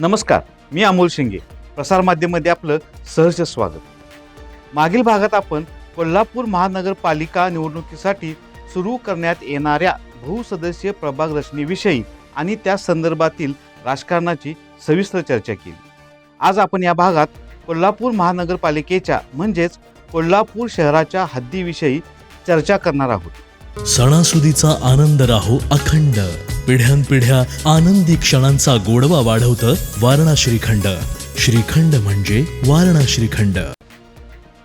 नमस्कार मी अमोल शिंगे. प्रसारमाध्यममध्ये आपलं सहर्ष स्वागत. मागील भागात आपण कोल्हापूर महानगरपालिका निवडणुकीसाठी सुरू करण्यात येणाऱ्या बहुसदस्यीय प्रभाग रचनेविषयी आणि त्या संदर्भातील राजकारणाची सविस्तर चर्चा केली. आज आपण या भागात कोल्हापूर महानगरपालिकेच्या म्हणजेच कोल्हापूर शहराच्या हद्दीविषयी चर्चा करणार आहोत. सणासुदीचा आनंद राहो अखंड. पिढ्यानपिढ्या आनंदी क्षणांचा गोडवा वाढवतं वारणा श्रीखंड श्रीखंड म्हणजे वारणा श्रीखंड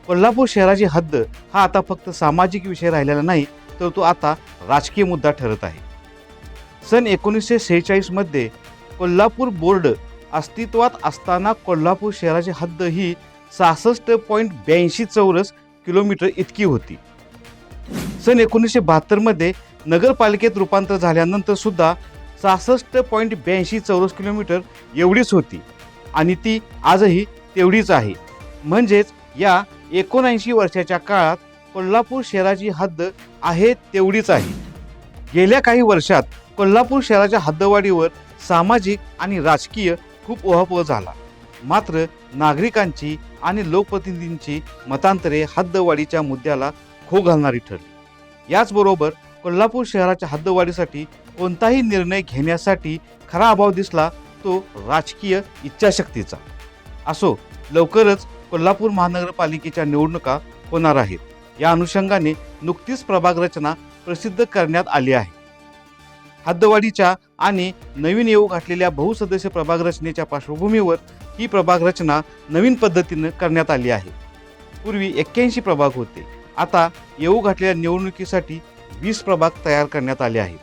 कोल्हापूर शहराची हद्द हा आता फक्त सामाजिक विषय राहिलेला नाही तर तो आता राजकीय मुद्दा ठरत आहे. सन एकोणीसशे सेहेचाळीसमध्ये कोल्हापूर बोर्ड अस्तित्वात असताना कोल्हापूर शहराची हद्द ही सहासष्ट पॉईंट ब्याऐंशी चौरस किलोमीटर इतकी होती. सन एकोणीसशे बहात्तरमध्ये नगरपालिकेत रूपांतर झाल्यानंतर सुद्धा सहासष्ट पॉईंट ब्याऐंशी चौरस किलोमीटर एवढीच होती. आणि ती आजही तेवढीच आहे. म्हणजेच या एकोणऐंशी वर्षाच्या काळात कोल्हापूर शहराची हद्द आहे तेवढीच आहे. गेल्या काही वर्षात कोल्हापूर शहराच्या हद्दवाढीवर सामाजिक आणि राजकीय खूप ओहापोह झाला. मात्र नागरिकांची आणि लोकप्रतिनिधींची मतांतरे हद्दवाढीच्या मुद्द्याला खो घालणारी ठरली. याचबरोबर कोल्हापूर शहराच्या हद्दवाढीसाठी कोणताही निर्णय घेण्यासाठी खरा अभाव दिसला तो राजकीय इच्छाशक्तीचा. असो लवकरच कोल्हापूर महानगरपालिकेच्या निवडणुका होणार आहेत. या अनुषंगाने नुकतीच प्रभाग रचना प्रसिद्ध करण्यात आली आहे. हद्दवाढीच्या आणि नवीन येऊ घातलेल्या बहुसदस्य प्रभाग रचनेच्या पार्श्वभूमीवर ही प्रभाग रचना नवीन पद्धतीनं करण्यात आली आहे. पूर्वी एक्क्याऐंशी प्रभाग होते. आता येऊ घातलेल्या निवडणुकीसाठी वीस प्रभाग तयार करण्यात आले आहेत.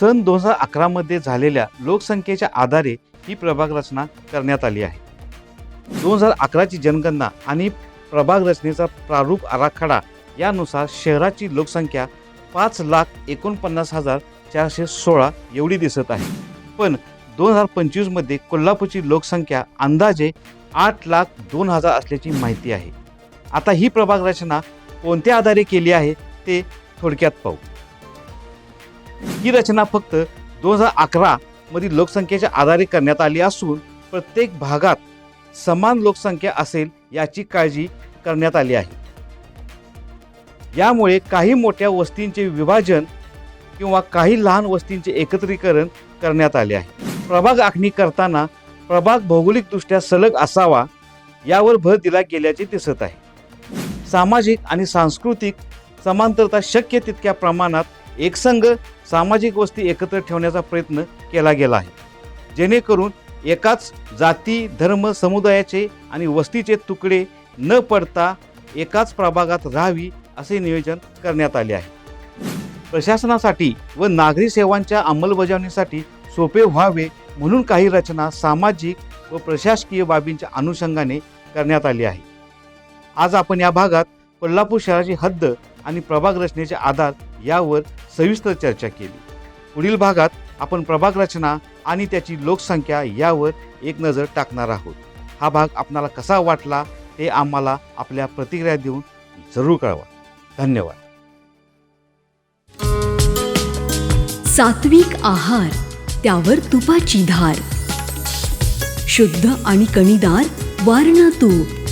सन दोन हजार अकरामध्ये झालेल्या लोकसंख्येच्या आधारे ही प्रभाग रचना करण्यात आली आहे. दोन हजार अकराची जनगणना आणि प्रभाग रचनेचा प्रारूप आराखडा यानुसार शहराची लोकसंख्या पाच लाख एकोणपन्नास हजार चारशे सोळा एवढी दिसत आहे. पण दोन हजार पंचवीसमध्ये कोल्हापूरची लोकसंख्या अंदाजे आठ लाख दोन हजार असल्याची माहिती आहे. आता ही प्रभाग रचना कोणत्या आधारे केली आहे ते थोडक्यात पाहू. ही रचना फक्त दोन हजार अकरा मधील लोकसंख्येच्या आधारे करण्यात आली असून प्रत्येक भागात समान लोकसंख्या असेल याची काळजी करण्यात आली आहे. यामुळे काही मोठ्या वस्तींचे विभाजन किंवा काही लहान वस्तींचे एकत्रीकरण करण्यात आले आहे. प्रभाग आखणी करताना प्रभाग भौगोलिकदृष्ट्या सलग असावा यावर भर दिला गेल्याचे दिसत आहे. सामाजिक आणि सांस्कृतिक समांतरता शक्य तितक्या प्रमाणात एकसंघ सामाजिक वस्ती एकत्र ठेवण्याचा प्रयत्न केला गेला आहे. जेणेकरून एकाच जाती धर्म समुदायाचे आणि वस्तीचे तुकडे न पडता एकाच प्रभागात राहावी असे नियोजन करण्यात आले आहे. प्रशासनासाठी व नागरी सेवांच्या अंमलबजावणीसाठी सोपे व्हावे म्हणून काही रचना सामाजिक व प्रशासकीय बाबींच्या अनुषंगाने करण्यात आली आहे. आज आपण या भागात कोल्हापूर शहराची हद्द आणि प्रभाग रचनेचे आधार यावर सविस्तर चर्चा केली. पुढील भागात आपण प्रभाग रचना आणि त्याची लोकसंख्या यावर एक नजर टाकणार आहोत. हा भाग आपणाला कसा वाटला ते आम्हाला आपल्या प्रतिक्रिया देऊन जरूर कळवा. धन्यवाद. सात्विक आहार त्यावर तुपाची धार. शुद्ध आणि कणीदार वारणा तूप.